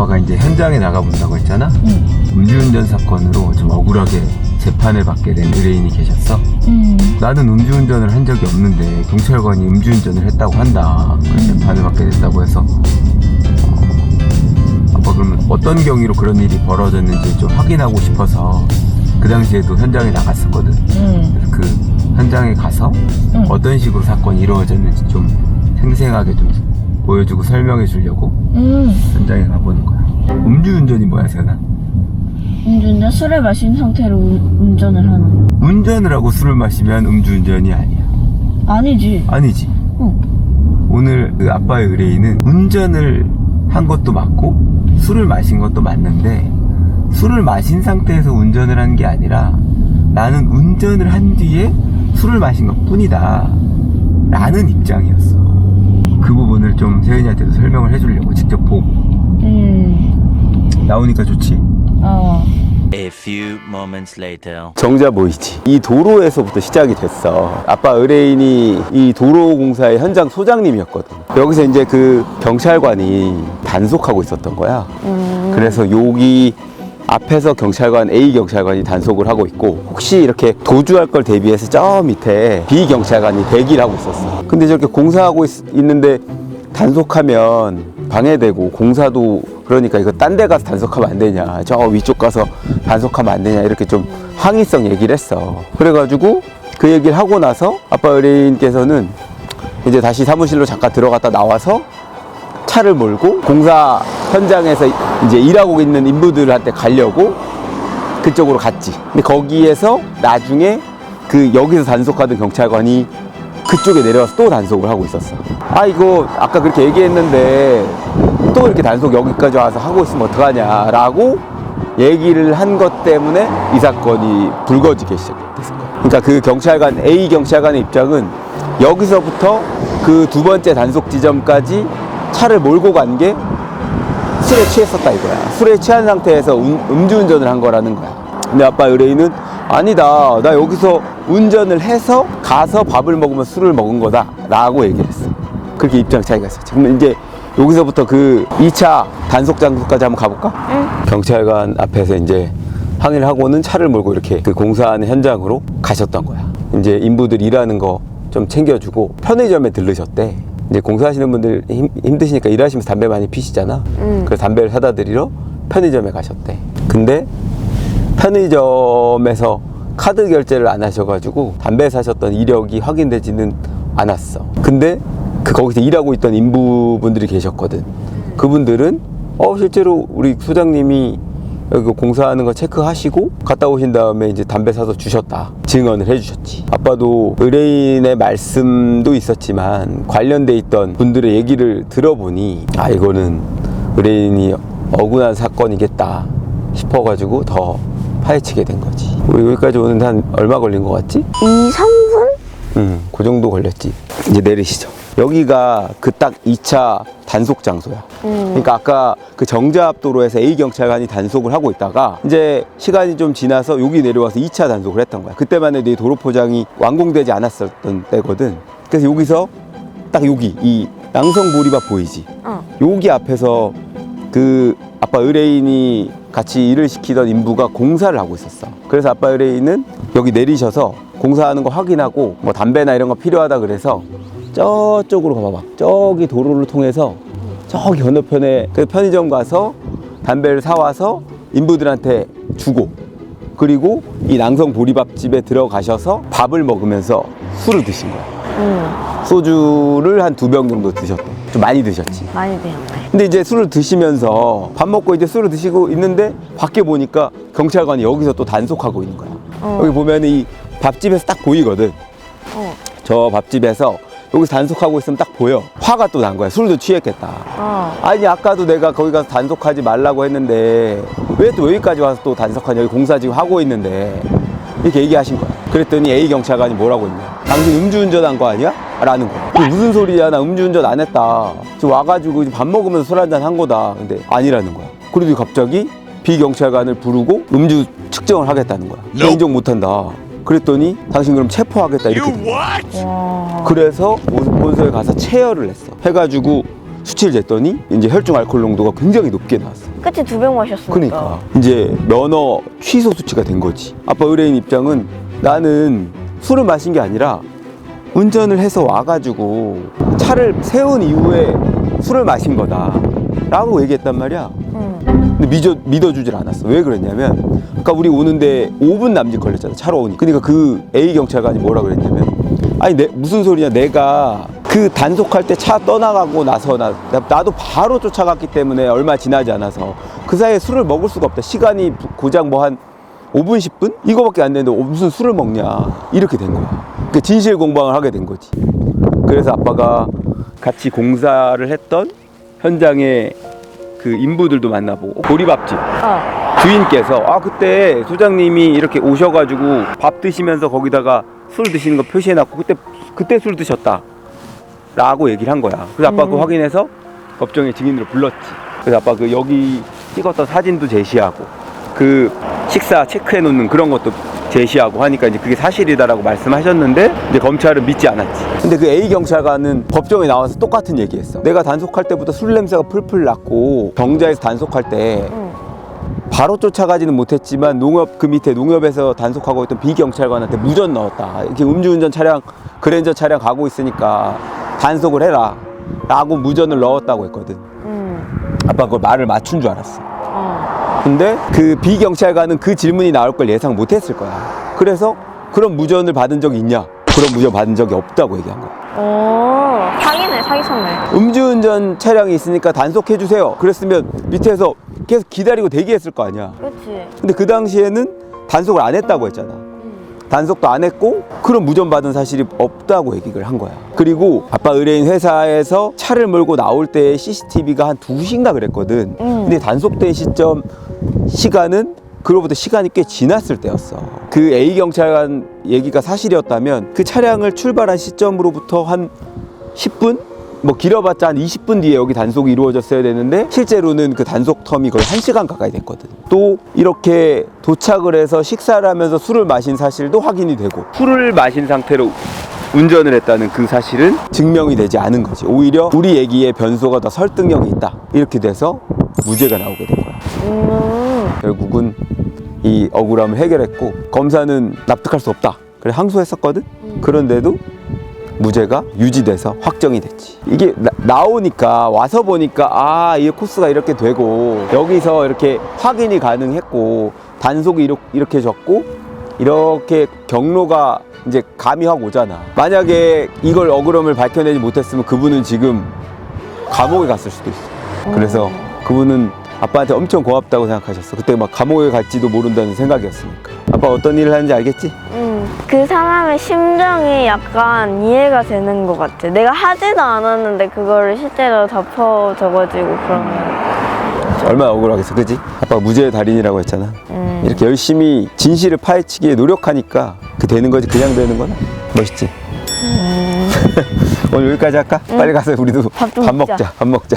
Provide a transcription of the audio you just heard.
아빠가 이제 현장에 나가본다고 했잖아? 응. 음주운전 사건으로 좀 억울하게 재판을 받게 된 의뢰인이 계셨어. 음. 나는 음주운전을 한 적이 없는데 경찰관이 음주운전을 했다고 한다. 그래서 재판을 받게 됐다고 해서 어, 아빠 그러면 어떤 경위로 그런 일이 벌어졌는지 좀 확인하고 싶어서 그 당시에도 현장에 나갔었거든. 음. 그래서 그 현장에 가서 응. 어떤 식으로 사건이 이루어졌는지 좀 생생하게 좀 보여주고 설명해 주려고 음. 현장에 가보는 거야. 음주운전이 뭐야, 세나? 운전자 술을 마신 상태로 운- 운전을 하는. 운전을 하고 술을 마시면 음주운전이 아니야. 아니지. 아니지. 응. 오늘 그 아빠의 의뢰인은 운전을 한 것도 맞고 술을 마신 것도 맞는데 술을 마신 상태에서 운전을 한 게 아니라 나는 운전을 한 뒤에 술을 마신 것 뿐이다 라는 입장이었어 그 부분을 좀 세은이한테도 설명을 해주려고 직접 보고 음. 나오니까 좋지 어. A few moments later. 정자 보이지? 이 도로에서부터 시작이 됐어. 아빠 의뢰인이 이 도로공사의 현장 소장님이었거든. 여기서 이제 그 경찰관이 단속하고 있었던 거야. 음. 그래서 여기 앞에서 경찰관 A 경찰관이 단속을 하고 있고 혹시 이렇게 도주할 걸 대비해서 저 밑에 B 경찰관이 대기를 하고 있었어. 근데 저렇게 공사하고 있, 있는데 단속하면 방해되고 공사도 그러니까 이거 딴 데 가서 단속하면 안 되냐 저 위쪽 가서 단속하면 안 되냐 이렇게 좀 항의성 얘기를 했어 그래가지고 그 얘기를 하고 나서 아빠 의뢰인께서는 이제 다시 사무실로 잠깐 들어갔다 나와서 차를 몰고 공사 현장에서 이제 일하고 있는 인부들한테 가려고 그쪽으로 갔지. 근데 거기에서 나중에 그 여기서 단속하던 경찰관이 그쪽에 내려와서 또 단속을 하고 있었어. 아 이거 아까 그렇게 얘기했는데 또 이렇게 단속 여기까지 와서 하고 있으면 어떡하냐라고 얘기를 한 것 때문에 이 사건이 불거지기 시작됐을 거야. 그러니까 그 경찰관 A 경찰관의 입장은 여기서부터 그 두 번째 단속 지점까지 차를 몰고 간 게 술에 취했었다 이거야. 술에 취한 상태에서 음, 음주운전을 한 거라는 거야. 근데 아빠 의뢰인은 아니다. 나 여기서 운전을 해서 가서 밥을 먹으면 술을 먹은 거다 라고 얘기를 했어. 그렇게 입장 차이가 있었지. 그럼 이제 여기서부터 그 2차 단속 장소까지 한번 가볼까? 경찰관 앞에서 이제 항의를 하고는 차를 몰고 이렇게 그 공사하는 현장으로 가셨던 거야. 이제 인부들 일하는 거 좀 챙겨주고 편의점에 들르셨대. 이제 공사하시는 분들 힘, 힘드시니까 일하시면서 담배 많이 피시잖아. 그래서 담배를 사다 드리러 편의점에 가셨대. 근데 편의점에서 카드 결제를 안 하셔가지고 담배 사셨던 이력이 확인되지는 않았어. 근데 그 거기서 일하고 있던 인부분들이 계셨거든. 그분들은 어 실제로 우리 소장님이 여기 공사하는 거 체크하시고 갔다 오신 다음에 이제 담배 사서 주셨다 증언을 해주셨지 아빠도 의뢰인의 말씀도 있었지만 관련돼 있던 분들의 얘기를 들어보니 아 이거는 의뢰인이 억울한 사건이겠다 싶어가지고 더 파헤치게 된 거지 우리 여기까지 오는데 한 얼마 걸린 것 같지? 2, 3분? 응, 그 정도 걸렸지. 이제 내리시죠. 여기가 그 딱 2차 단속 장소야. 그러니까 아까 그 정자압 도로에서 A 경찰관이 단속을 하고 있다가 이제 시간이 좀 지나서 여기 내려와서 2차 단속을 했던 거야. 그때만 해도 이 도로 포장이 완공되지 않았었던 때거든. 그래서 여기서 딱 여기 이 양성 보리밭 보이지? 어. 여기 앞에서 그 아빠 의뢰인이 같이 일을 시키던 인부가 공사를 하고 있었어. 그래서 아빠 의뢰인은 여기 내리셔서 공사하는 거 확인하고 뭐 담배나 이런 거 필요하다 그래서 저쪽으로 가봐봐. 저기 도로를 통해서 저기 건너편에 그 편의점 가서 담배를 사와서 인부들한테 주고 그리고 이 낭성 보리밥집에 들어가셔서 밥을 먹으면서 술을 드신 거야. 응. 소주를 한 두 병 정도 드셨대. 좀 많이 드셨지. 많이 되었네. 근데 이제 술을 드시면서 밥 먹고 이제 술을 드시고 있는데 밖에 보니까 경찰관이 여기서 또 단속하고 있는 거야. 어. 여기 보면 이 밥집에서 딱 보이거든. 어. 저 밥집에서 여기서 단속하고 있으면 딱 보여. 화가 또 난 거야. 술도 취했겠다. 어. 아니 아까도 내가 거기 가서 단속하지 말라고 했는데 왜 또 여기까지 와서 또 단속하냐? 여기 공사 지금 하고 있는데. 이렇게 얘기하신 거야. 그랬더니 A 경찰관이 뭐라고 했냐? 당신 음주운전 한 거 아니야? 라는 거야. 무슨 소리야? 나 음주운전 안 했다. 지금 와가지고 밥 먹으면서 술 한잔 한 거다. 근데 아니라는 거야. 그래도 갑자기 B 경찰관을 부르고 음주 측정을 하겠다는 거야. 나 인정 못한다 그랬더니 당신 그럼 체포하겠다 이렇게 된 거야 와. 그래서 본소에 가서 체열을 했어. 해가지고 수치를 쟀더니 이제 혈중 알코올 농도가 굉장히 높게 나왔어. 그치 두 병 마셨으니까. 그러니까 이제 면허 취소 수치가 된 거지. 아빠 의뢰인 입장은 나는 술을 마신 게 아니라 운전을 해서 와가지고 차를 세운 이후에 술을 마신 거다 라고 얘기했단 말이야. 응. 근데 믿어, 믿어주질 않았어. 왜 그랬냐면, 아까 우리 오는데 5분 남짓 걸렸잖아. 차로 오니. 그러니까 그 A 경찰관이 뭐라 그랬냐면, 아니, 내, 무슨 소리냐. 내가 그 단속할 때 차 떠나가고 나서 나, 나- 나도 바로 쫓아갔기 때문에 얼마 지나지 않아서 그 사이에 술을 먹을 수가 없다. 시간이 고작 뭐 한 5분, 10분? 이거밖에 안 되는데 무슨 술을 먹냐. 이렇게 된 거야. 그 진실 공방을 하게 된 거지. 그래서 아빠가 같이 공사를 했던 현장에 그 인부들도 만나보고 보리밥집 어. 주인께서 아 그때 소장님이 이렇게 오셔가지고 밥 드시면서 거기다가 술 드시는 거 표시해놨고 그때 그때 술 드셨다 라고 얘기를 한 거야 그래서 아빠 그 확인해서 법정에 증인으로 불렀지 그래서 아빠 그 여기 찍었던 사진도 제시하고 그 식사 체크해 놓는 그런 것도 제시하고 하니까 이제 그게 사실이다라고 말씀하셨는데 이제 검찰은 믿지 않았지. 근데 그 A 경찰관은 법정에 나와서 똑같은 얘기했어. 내가 단속할 때부터 술 냄새가 풀풀 났고 경자에서 단속할 때 응. 바로 쫓아가지는 못했지만 농협 그 밑에 농협에서 단속하고 있던 비경찰관한테 무전 넣었다. 이렇게 음주운전 차량 그랜저 차량 가고 있으니까 단속을 해라. 라고 무전을 넣었다고 했거든. 응. 아빠 그걸 말을 맞춘 줄 알았어. 어. 근데 그 비경찰관은 그 질문이 나올 걸 예상 못 했을 거야. 그래서 그런 무전을 받은 적이 있냐? 그런 무전 받은 적이 없다고 얘기한 거야. 오. 사기네 사기쳤네. 음주운전 차량이 있으니까 단속해 주세요. 그랬으면 밑에서 계속 기다리고 대기했을 거 아니야. 그렇지. 근데 그 당시에는 단속을 안 했다고 했잖아. 응. 단속도 안 했고 그런 무전 받은 사실이 없다고 얘기를 한 거야. 그리고 아빠 의뢰인 회사에서 차를 몰고 나올 때 CCTV가 한 2시인가 그랬거든. 음. 근데 단속된 시점 시간은 그로부터 시간이 꽤 지났을 때였어. 그 A 경찰관 얘기가 사실이었다면 그 차량을 출발한 시점으로부터 한 10분? 뭐 길어봤자 한 20분 뒤에 여기 단속이 이루어졌어야 되는데 실제로는 그 단속 텀이 거의 1시간 가까이 됐거든. 또 이렇게 도착을 해서 식사를 하면서 술을 마신 사실도 확인이 되고 술을 마신 상태로 운전을 했다는 그 사실은 증명이 되지 않은 거지. 오히려 우리 얘기에 변소가 더 설득력이 있다. 이렇게 돼서 무죄가 나오게 된 거야. 음. 결국은 이 억울함을 해결했고 검사는 납득할 수 없다. 그래 항소했었거든. 그런데도 무죄가 유지돼서 확정이 됐지. 이게 나, 오니까 와서 보니까 아, 이 코스가 이렇게 되고 여기서 이렇게 확인이 가능했고 단속이 이렇게, 이렇게 졌고 이렇게 경로가 이제 감이 확 오잖아. 만약에 이걸 억울함을 밝혀내지 못했으면 그분은 지금 감옥에 갔을 수도 있어. 그래서 그분은 아빠한테 엄청 고맙다고 생각하셨어. 그때 막 감옥에 갈지도 모른다는 생각이었으니까. 아빠 어떤 일을 하는지 알겠지? 음, 그 사람의 심정이 약간 이해가 되는 것 같아. 내가 하지도 않았는데 그거를 실제로 덮어줘가지고 그러면. 얼마나 억울하겠어, 그지? 아빠가 무죄의 달인이라고 했잖아. 음. 이렇게 열심히 진실을 파헤치기에 노력하니까 그 되는 거지, 그냥 되는 거나. 멋있지? 오늘 여기까지 할까? 빨리 가서 우리도 밥. 먹자. 밥 먹자.